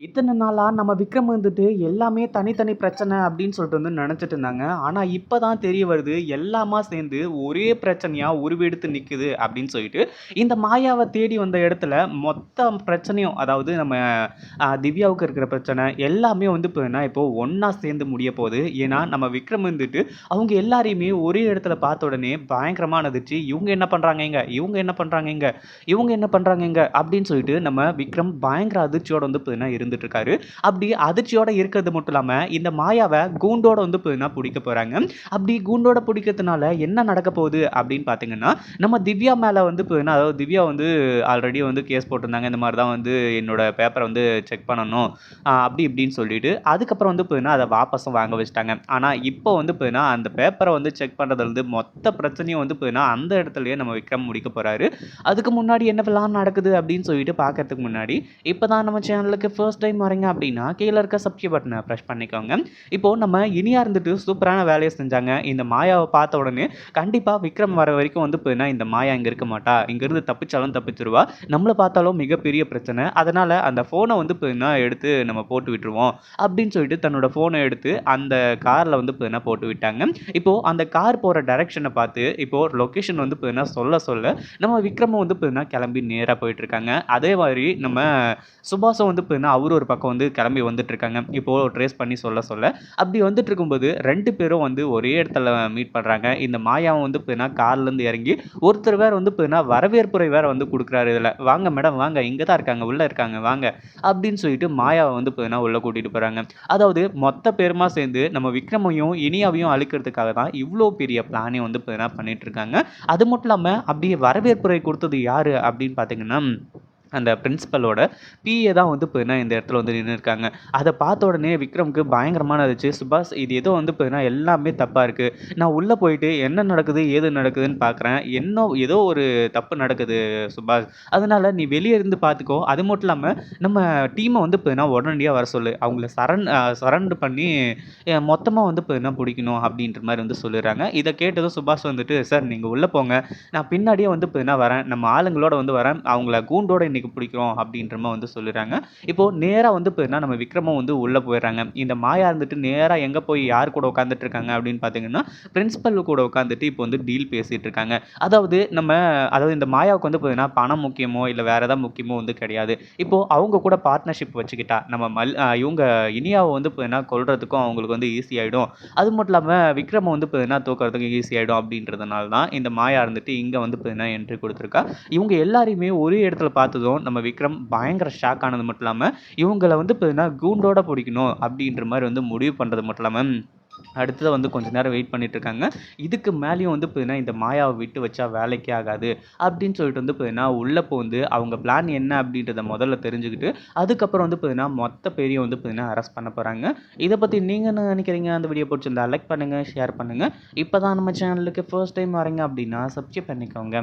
இத்தனை நாளாக நம்ம விக்ரம் வந்துட்டு எல்லாமே தனித்தனி பிரச்சனை அப்படின்னு சொல்லிட்டு வந்து நினச்சிட்டு இருந்தாங்க. ஆனால் இப்போ தான் தெரிய வருது, எல்லாமா சேர்ந்து ஒரே பிரச்சனையாக உருவெடுத்து நிற்குது அப்படின்னு சொல்லிட்டு. இந்த மாயாவை தேடி வந்த இடத்துல மொத்த பிரச்சனையும் அதாவது நம்ம திவ்யாவுக்கு இருக்கிற பிரச்சனை எல்லாமே வந்து பார்த்தீங்கன்னா, இப்போது ஒன்றா சேர்ந்து முடிய போகுது. ஏன்னா நம்ம விக்ரம் வந்துட்டு அவங்க எல்லாரையுமே ஒரே இடத்துல பார்த்த உடனே பயங்கரமான அதிர்ச்சி. இவங்க என்ன பண்ணுறாங்க இங்க? இவங்க என்ன பண்ணுறாங்க இங்க? இவங்க என்ன பண்ணுறாங்க இங்க? அப்படின்னு சொல்லிட்டு நம்ம விக்ரம் பயங்கர அதிர்ச்சியோட வந்து பார்த்தீங்கன்னா இருந்துட்டு இருக்காரு. அப்படி அதிர்ச்சியோட இருக்கிறது மட்டும் இல்லாம, இந்த மாயாவை கூண்டோட வந்து பார்த்தீங்கன்னா புடிக்க போறாங்க. அப்படி கூண்டோட பிடிக்கிறதுனால என்ன நடக்க போகுது அப்படின்னு பார்த்தீங்கன்னா, நம்ம திவ்யா மேல வந்து பார்த்தீங்கன்னா அதாவது திவ்யா வந்து ஆல்ரெடி வந்து கேஸ் போட்டிருந்தாங்க. இந்த மாதிரி தான் வந்து என்னோட பேப்பரை வந்து செக் பண்ணணும். அப்படி இப்படின்னு சொல்லிட்டு. அதுக்கப்புறம் வந்து பார்த்தீங்கன்னா, அதை வாபஸும் வாங்க வச்சுட்டாங்க. ஆனா இப்போ வந்து பார்த்தீங்கன்னா, அந்த பேப்பரை வந்து செக் பண்ணுறதுலேருந்து மொத்த பிரச்சனையும் வந்து பார்த்தீங்கன்னா, அந்த இடத்துலயே நம்ம விக்ரம் முடிக்க போறாரு. அதுக்கு முன்னாடி என்னவெல்லாம் நடக்குது அப்படின்னு சொல்லிட்டு பார்க்கறதுக்கு முன்னாடி, இப்போ தான் நம்ம சேனலுக்கு ஃபர்ஸ்ட் டைம் வரீங்க அப்படின்னா, கீழே இருக்க சப்ஸ்கிரைப் பட்டனை ப்ரெஷ் பண்ணிக்கோங்க. இப்போ நம்ம இனியா இருந்துட்டு சூப்பரான வேலையை செஞ்சாங்க. இந்த மாயாவை பார்த்த உடனே கண்டிப்பா விக்ரம் வர வரைக்கும் வந்து பார்த்தீங்கன்னா, இந்த மாயா இங்க இருக்க மாட்டா. இங்கேருந்து தப்பிச்சாலும் தப்பிச்சிருவா நம்மள பார்த்தாலும் மிகப்பெரிய பிரச்சனை. அதனால அந்த ஃபோனை வந்து பார்த்தீங்கன்னா, எடுத்து நம்ம போட்டு விட்டுருவோம். அப்படின்னு சொல்லிட்டு தன்னோட ஃபோனை எடுத்து அந்த கார்ல வந்து பார்த்தீங்கன்னா போட்டு விட்டாங்க. இப்போ அந்த கார் போற டைரக்ஷனை பார்த்து இப்போ லொக்கேஷன் வந்து பார்த்தீங்கன்னா சொல்ல சொல்ல, நம்ம விக்ரமும் வந்து பார்த்தீங்கன்னா கிளம்பி நேரா போயிட்டு இருக்காங்க. அதே மாதிரி நம்ம சுபாஷும் வந்து பார்த்தீங்கன்னா, அவரும் ஒரு பக்கம் வந்து கிளம்பி வந்துட்டு இருக்காங்க. இப்போ ட்ரேஸ் பண்ணி சொல்ல சொல்ல. அப்படி வந்துட்டு இருக்கும்போது ரெண்டு பேரும் வந்து ஒரே இடத்துல மீட் பண்ணுறாங்க இந்த மாயாவும் வந்து பார்த்தீங்கன்னா கார்லேருந்து இறங்கி ஒருத்தர் வேறு வந்து பார்த்தீங்கன்னா, வரவேற்புரை வேறு வந்து கொடுக்குறாரு இதில் "வாங்க மேடம் வாங்க. இங்கே தான் இருக்காங்க. உள்ளே இருக்காங்க வாங்க." அப்படின்னு சொல்லிட்டு மாயாவை வந்து பார்த்தீங்கன்னா உள்ளே கூட்டிகிட்டு போகிறாங்க அதாவது மொத்த பேருமா சேர்ந்து நம்ம விக்ரமையும், இனியாவையும் அழிக்கிறதுக்காக தான் இவ்வளோ பெரிய பிளானே வந்து பார்த்தீங்கன்னா பண்ணிகிட்ருக்காங்க இருக்காங்க. அது மட்டும் இல்லாமல் அப்படியே வரவேற்புரை கொடுத்தது யார் அப்படின்னு பார்த்தீங்கன்னா, அந்த பிரின்சிபலோட பிஏ தான் வந்து பார்த்தீங்கன்னா இந்த இடத்துல வந்து நின்னுருக்காங்க. அதை பார்த்த உடனே விக்ரம்க்கு பயங்கரமான இருந்துச்சு "சுபாஷ் இது ஏதோ வந்து பார்த்தீங்கன்னா எல்லாமே தப்பாக இருக்குது நான் உள்ளே போயிட்டு என்ன நடக்குது, ஏது நடக்குதுன்னு பார்க்குறேன். என்ன ஏதோ ஒரு தப்பு நடக்குது சுபாஷ். அதனால நீ வெளியே இருந்து பார்த்துக்கோ. அது மட்டும் இல்லாமல் நம்ம டீமை வந்து பார்த்தீங்கன்னா உடனடியாக வர சொல்லு. அவங்கள சரண் சரண்டு பண்ணி மொத்தமாக வந்து பார்த்தீங்கன்னா பிடிக்கணும் அப்படின்ற மாதிரி வந்து சொல்லிடுறாங்க. இதை கேட்டதும் சுபாஷ் வந்துட்டு, "சார் நீங்கள் உள்ளே போங்க. நான் பின்னாடியே வந்து பார்த்தீங்கன்னா வரேன். நம்ம ஆளுங்களோட வந்து வரேன். அவங்கள கூண்டோட இன்னைக்கு புடிக்கிறோம்." அப்படின்ற மாதிரி வந்து சொல்லிடுறாங்க. இப்போ நேராக வந்து பார்த்தீங்கன்னா, நம்ம விக்ரமும் வந்து உள்ளே போயிடுறாங்க. இந்த மாயா இருந்துட்டு நேராக எங்கே போய் யார் கூட உட்காந்துட்டு இருக்காங்க அப்படின்னு பார்த்தீங்கன்னா, பிரின்ஸிபல் கூட உட்காந்துட்டு இப்போ வந்து டீல் பேசிட்டு இருக்காங்க. அதாவது நம்ம அதாவது இந்த மாயாவுக்கு வந்து பார்த்தீங்கன்னா, பணம் முக்கியமோ, இல்லை வேற ஏதாவது முக்கியமோ வந்து கிடையாது. இப்போ அவங்க கூட பார்ட்னர்ஷிப் வச்சுக்கிட்டா, நம்ம மல் இவங்க இனியாவை வந்து பார்த்தீங்கன்னா கொள்றதுக்கும் அவங்களுக்கு வந்து ஈஸி அது மட்டும் இல்லாமல் விக்ரம வந்து பார்த்தீங்கன்னா தூக்கிறதுக்கு ஈஸி அப்படின்றதுனால தான் இந்த மாயா இருந்துட்டு இங்கே வந்து பார்த்தீங்கன்னா என்ட்ரி கொடுத்துருக்கா இவங்க எல்லாரையுமே ஒரே இடத்துல பார்த்ததும் நம்ம விக்ரம் பயங்கர ஷாக் ஆனது மட்டும் இல்லாமல் இவங்களை வந்து பார்த்தீங்கன்னா கூண்டோட பிடிக்கணும் அப்படின்ற மாதிரி வந்து முடிவு பண்ணுறது மட்டும் இல்லாமல் அடுத்ததை வந்து கொஞ்ச நேரம் வெயிட் பண்ணிட்டு இருக்காங்க. இதுக்கு மேலேயும் வந்து பார்த்தீங்கன்னா, இந்த மாயாவை விட்டு வச்சா வேலைக்கே ஆகாது. அப்படின்னு சொல்லிட்டு வந்து பார்த்தீங்கன்னா, உள்ளே வந்து அவங்க பிளான் என்ன அப்படின்றத முதல்ல தெரிஞ்சுக்கிட்டு, அதுக்கப்புறம் வந்து பார்த்தீங்கன்னா, மொத்த பேரையும் வந்து பார்த்தீங்கன்னா அரெஸ்ட் பண்ண போகிறாங்க இதை பற்றி நீங்கள் என்ன நினைக்கிறீங்க? அந்த வீடியோ பிடிச்சிருந்தா லைக் பண்ணுங்கள் ஷேர் பண்ணுங்க. இப்போ தான் நம்ம சேனலுக்கு ஃபர்ஸ்ட் டைம் வரீங்க அப்படின்னா சப்ஸ்கிரைப் பண்ணிக்கோங்க.